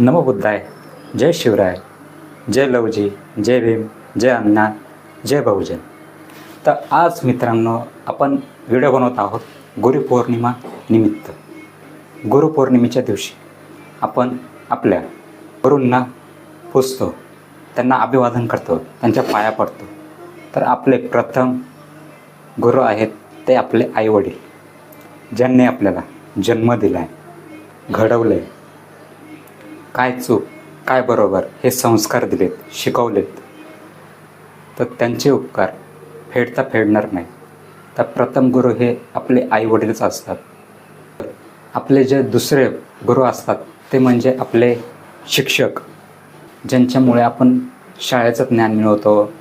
नमो बुद्धाय जय शिवराय. जय लवजी. जय भीम. जय अण्णा जय बहुजन. तर आज मित्रांनो आपण व्हिडिओ बनवत आहोत गुरुपौर्णिमा निमित्त. गुरुपौर्णिमेच्या दिवशी आपण आपल्या गुरूंना पुजतो. त्यांना अभिवादन करतो. त्यांच्या पाया पडतो. तर आपले प्रथम गुरु आहेत ते आपले आईवडील. ज्यांनी आपल्याला जन्म दिला आहे घडवलं आहे काय चूक काय बरोबर हे संस्कार दिलेत शिकवलेत. तर त्यांचे उपकार फेडता फेडणार नाही. तर प्रथम गुरु हे आपले आईवडीलच असतात. आपले जे दुसरे गुरु असतात ते म्हणजे आपले शिक्षक ज्यांच्यामुळे आपण शाळेचं ज्ञान मिळवतो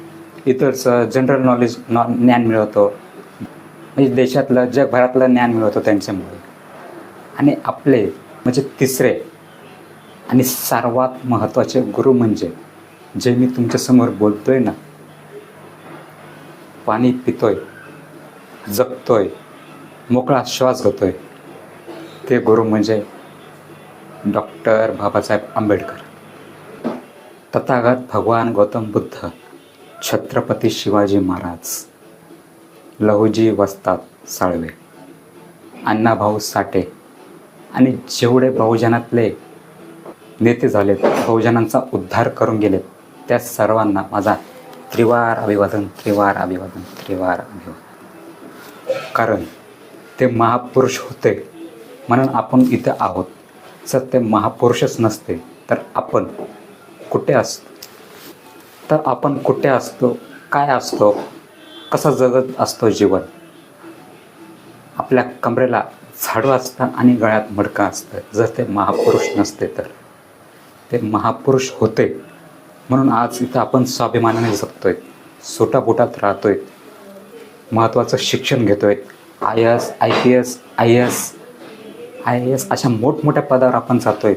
इतरचं जनरल नॉलेज नॉ ज्ञान मिळवतो. म्हणजे देशातलं जगभरातलं ज्ञान मिळवतो त्यांच्यामुळे. आणि आपले म्हणजे तिसरे आणि सर्वात महत्त्वाचे गुरु म्हणजे जे मी तुमच्यासमोर बोलतोय ना पाणी पितोय जगतोय मोकळा श्वास घेतोय ते गुरु म्हणजे डॉक्टर बाबासाहेब आंबेडकर. तथागत भगवान गौतम बुद्ध छत्रपती शिवाजी महाराज लहुजी वस्तात साळवे अण्णाभाऊ साठे आणि जेवढे बहुजनातले नेते झालेत बहुजनांचा उद्धार करून गेलेत. त्या सर्वांना माझा त्रिवार अभिवादन त्रिवार अभिवादन त्रिवार अभिवादन. कारण ते महापुरुष होते म्हणून आपण इथं आहोत. जर ते महापुरुषच नसते तर आपण कुठे असतो? तर आपण कुठे असतो? काय असतो? कसं जगत असतो जीवन? आपल्या कमरेला झाडू असतं आणि गळ्यात मडकं असतं. जर ते महापुरुष नसते तर. ते महापुरुष होते. म्हणून आज इथं आपण स्वाभिमानाने जगतोय. सोटापोटात राहतोय. महत्त्वाचं शिक्षण घेतोय. I S I P S I S I S अशा मोठमोठ्या पदावर आपण जातोय.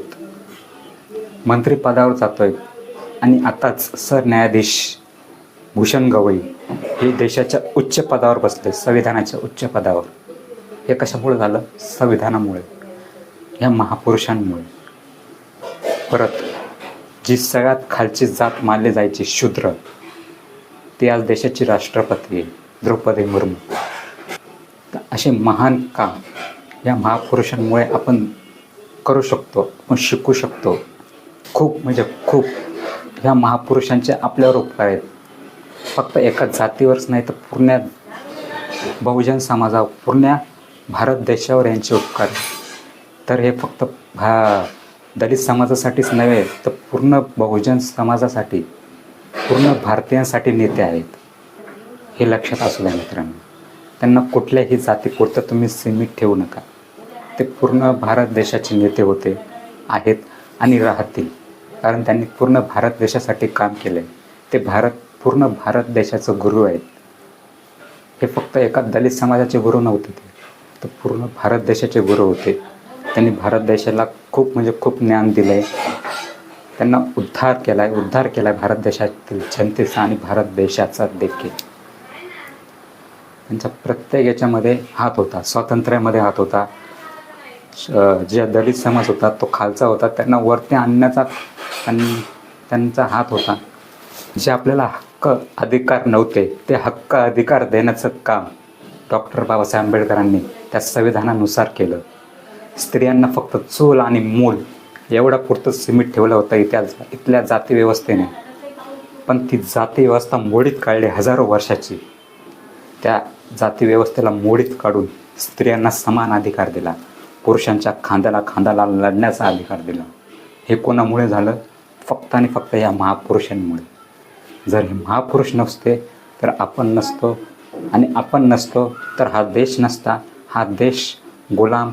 मंत्री पदावर जातोय. आणि आताच सरन्यायाधीश भूषण गवई हे देशाच्या उच्च पदावर बसले संविधानाच्या उच्च पदावर. हे कशामुळे झालं? संविधानामुळे. या महापुरुषांमुळे. परत जी सगळ्यात खालची जात मानली जायची शूद्र ती आज देशाची राष्ट्रपती द्रौपदी मुर्मू. तर असे महान काम या महापुरुषांमुळे आपण करू शकतो आपण शिकू शकतो. खूप म्हणजे खूप ह्या महापुरुषांचे आपल्यावर उपकार आहेत. फक्त एका जातीवरच नाही तर पूर्ण बहुजन समाजावर पूर्ण भारत देशावर यांचे उपकार तर हे फक्त भा दलित समाजासाठीच नव्हे तर पूर्ण बहुजन समाजासाठी पूर्ण भारतीयांसाठी नेते आहेत हे लक्षात असू द्या मित्रांनो. त्यांना कुठल्याही जातीपुरतं तुम्ही सीमित ठेवू नका. ते पूर्ण भारत देशाचे नेते होते आहेत आणि राहतील. कारण त्यांनी पूर्ण भारत देशासाठी काम केलं आहे ते भारत पूर्ण भारत देशाचं गुरु आहेत. हे फक्त एका दलित समाजाचे गुरु नव्हते ते. तर पूर्ण भारत देशाचे गुरु होते. त्यांनी भारत देशाला खूप म्हणजे खूप ज्ञान दिलं आहे त्यांना उद्धार केला आहे उद्धार केला आहे भारत देशातील जनतेचा आणि भारत देशाचा देखील. त्यांचा प्रत्येक याच्यामध्ये हात होता स्वातंत्र्यामध्ये हात होता. श- जे दलित समाज होता तो खालचा होता. त्यांना वरती आणण्याचा त्यां- त्यांचा हात होता. जे आपल्याला हक्क अधिकार नव्हते ते हक्क अधिकार देण्याचं काम डॉक्टर बाबासाहेब आंबेडकरांनी त्या संविधानानुसार केलं. स्त्रियांना फक्त चूल आणि मूल एवढा पुरतं सीमित ठेवलं होतं इथल्या इथल्या जाती व्यवस्थेने. पण ती जाती व्यवस्था मोडीत काढली हजारो वर्षाची. त्या जाती व्यवस्थेला मोडीत काढून स्त्रियांना समान अधिकार दिला. पुरुषांच्या खांद्याला खांद्याला लढण्याचा अधिकार दिला. हे कोणामुळे झालं? फक्त आणि फक्त या महापुरुषांमुळे. जर हे महापुरुष नसते तर आपण नसतो. आणि आपण नसतो तर हा देश नसता. हा देश गुलाम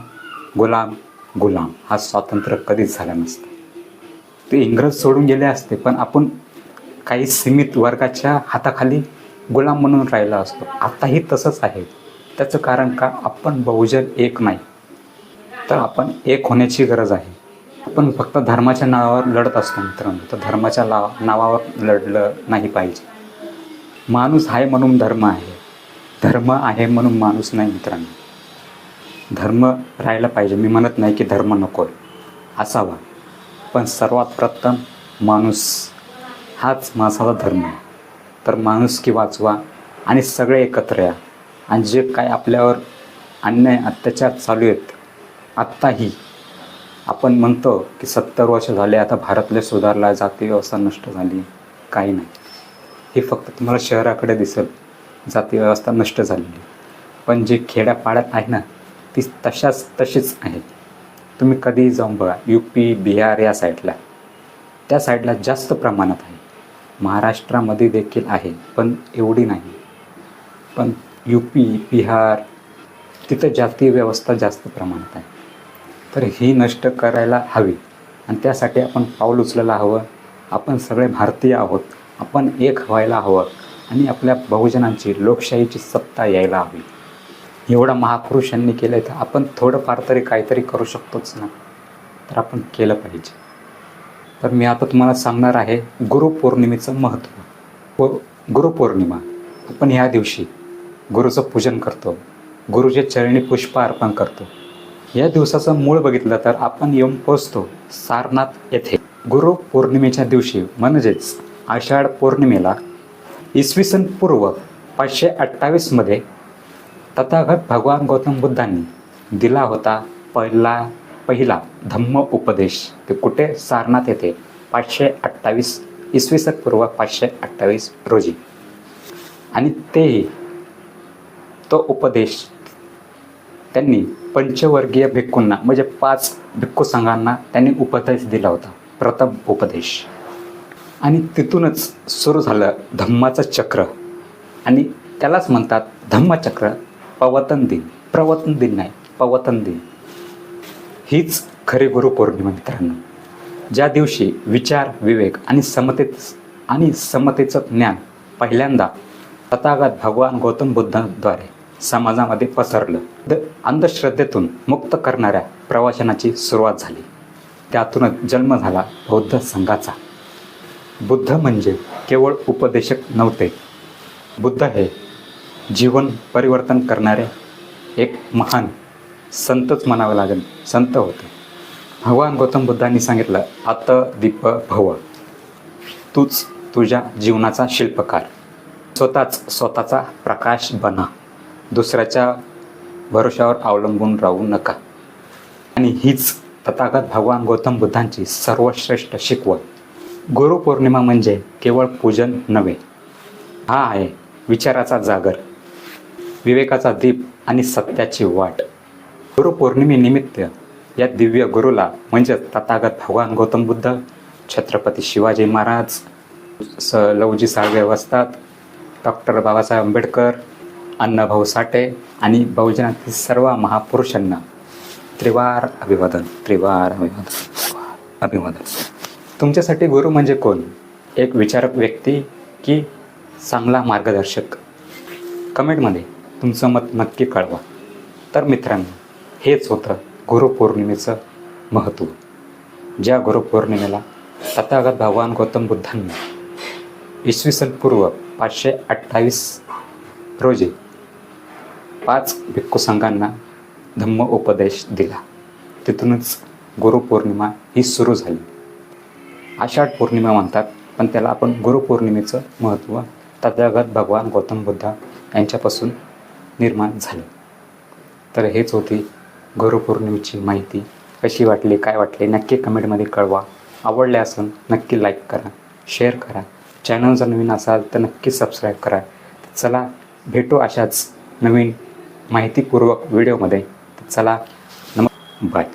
गुलाम गुलाम हा स्वातंत्र्य कधीच झाला नसता. ते इंग्रज सोडून गेले असते पण आपण काही सीमित वर्गाच्या हाताखाली गुलाम म्हणून राहिला असतो. आताही तसंच आहे. त्याचं कारण का? आपण बहुजन एक नाही. तर आपण एक होण्याची गरज आहे. आपण फक्त धर्माच्या नावावर लढत असतो मित्रांनो. तर धर्माच्या ला नावावर लढलं नाही पाहिजे. माणूस आहे म्हणून धर्म आहे. धर्म आहे म्हणून माणूस नाही मित्रांनो. धर्म राहायला पाहिजे. मी म्हणत नाही की धर्म नको असावा. पण सर्वात प्रथम माणूस हाच माणसाचा धर्म आहे. तर माणूस की वाचवा आणि सगळे एकत्र या. आणि जे काय आपल्यावर अन्याय अत्याचार चालू आहेत आत्ताही आपण म्हणतो की सत्तर वर्ष झाले आता भारतले सुधारला जाती व्यवस्था नष्ट झाली. काही नाही. हे फक्त तुम्हाला शहराकडे दिसेल. जाती व्यवस्था नष्ट झालेली. पण जे खेड्यापाड्यात आहे ना ती तशाच तशीच आहे. तुम्ही कधीही जाऊन बघा यू पी बिहार या साईडला. त्या साईडला जास्त प्रमाणात आहे. महाराष्ट्रामध्ये देखील आहे पण एवढी नाही. पण यू पी बिहार तिथं जातीय व्यवस्था जास्त प्रमाणात आहे. तर ही नष्ट करायला हवी. आणि त्यासाठी आपण पाऊल उचलायला हवं. आपण सगळे भारतीय आहोत. आपण एक व्हायला हवं. आणि आपल्या बहुजनांची लोकशाहीची सत्ता यायला हवी. एवढा महापुरुषांनी केलं आहे तर आपण थोडंफार तरी काहीतरी करू शकतोच ना. तर आपण केलं पाहिजे. तर मी आता तुम्हाला सांगणार आहे गुरुपौर्णिमेचं महत्त्व. व गुरुपौर्णिमा. आपण ह्या दिवशी गुरुचं पूजन करतो. गुरुचे चरणी पुष्प अर्पण करतो. या दिवसाचं मूळ बघितलं तर आपण येऊन पोचतो सारनाथ येथे. गुरुपौर्णिमेच्या दिवशी म्हणजेच आषाढ पौर्णिमेला इसवी सन पूर्व पाचशे अठ्ठावीसमध्ये तथागत भगवान गौतम बुद्धांनी दिला होता पहिला पहिला धम्म उपदेश ते कुठे? सारनाथ येथे पाचशे अठ्ठावीस इसवी सन पूर्व पाचशे अठ्ठावीस रोजी. आणि तेही तो उपदेश त्यांनी पंचवर्गीय भिक्खूंना म्हणजे पाच भिक्खू संघांना त्यांनी उपदेश दिला होता. प्रथम उपदेश. आणि तिथूनच सुरू झालं धम्माचं चक्र. आणि त्यालाच म्हणतात धम्मचक्र. पवतन दिन प्रवतन दिन नाही पवतन दिन हीच खरी गुरुपौर्णिमा मित्रांनो. ज्या दिवशी विचार विवेक आणि समते आणि समतेचं ज्ञान पहिल्यांदा तथागत भगवान गौतम बुद्धांद्वारे समाजामध्ये पसरलं द अंधश्रद्धेतून मुक्त करणाऱ्या प्रवाचनाची सुरुवात झाली. त्यातूनच जन्म झाला बौद्ध संघाचा. बुद्ध म्हणजे केवळ उपदेशक नव्हते. बुद्ध हे जीवन परिवर्तन करणारे एक महान संतच म्हणावं लागेल. संत होते. भगवान गौतम बुद्धांनी सांगितलं आत दीप भव. तूच तुझ्या जीवनाचा शिल्पकार. स्वतःच स्वतःचा प्रकाश बना. दुसऱ्याच्या भरोशावर अवलंबून राहू नका. आणि हीच तथागत भगवान गौतम बुद्धांची सर्वश्रेष्ठ शिकवण. गुरुपौर्णिमा म्हणजे केवळ पूजन नव्हे. हा आहे विचाराचा जागर. विवेकाचा दीप आणि सत्याची वाट. गुरुपौर्णिमेनिमित्त या दिव्य गुरुला म्हणजेच तथागत भगवान गौतम बुद्ध छत्रपती शिवाजी महाराज स लवजी साळवे वसतात डॉक्टर बाबासाहेब आंबेडकर अण्णाभाऊ साठे आणि बहुजनातील सर्व महापुरुषांना त्रिवार अभिवादन त्रिवार अभिवादन अभिवादन. तुमच्यासाठी गुरु म्हणजे कोण? एक विचारक व्यक्ती की चांगला मार्गदर्शक? कमेंटमध्ये. तुमचं मत नक्की कळवा. तर मित्रांनो हेच होतं गुरुपौर्णिमेचं महत्त्व. ज्या गुरुपौर्णिमेला तथागत भगवान गौतम बुद्धांनी इसवी सन पूर्व पाचशे अठ्ठावीस रोजी पाच भिक्खू संघांना धम्म उपदेश दिला. तिथूनच गुरुपौर्णिमा ही सुरू झाली. आषाढ पौर्णिमा म्हणतात पण त्याला आपण गुरुपौर्णिमेचं महत्त्व तथागत भगवान गौतम बुद्ध यांच्यापासून निर्माण झाले. तर हेच होती गुरुपौर्णिमेची माहिती. कशी वाटली काय वाटली नक्की कमेंटमध्ये कळवा. आवडले असून नक्की लाईक करा शेअर करा. चॅनल जर नवीन असाल तर नक्की सबस्क्राईब करा. चला भेटू अशाच नवीन माहितीपूर्वक व्हिडिओमध्ये चला नम बाय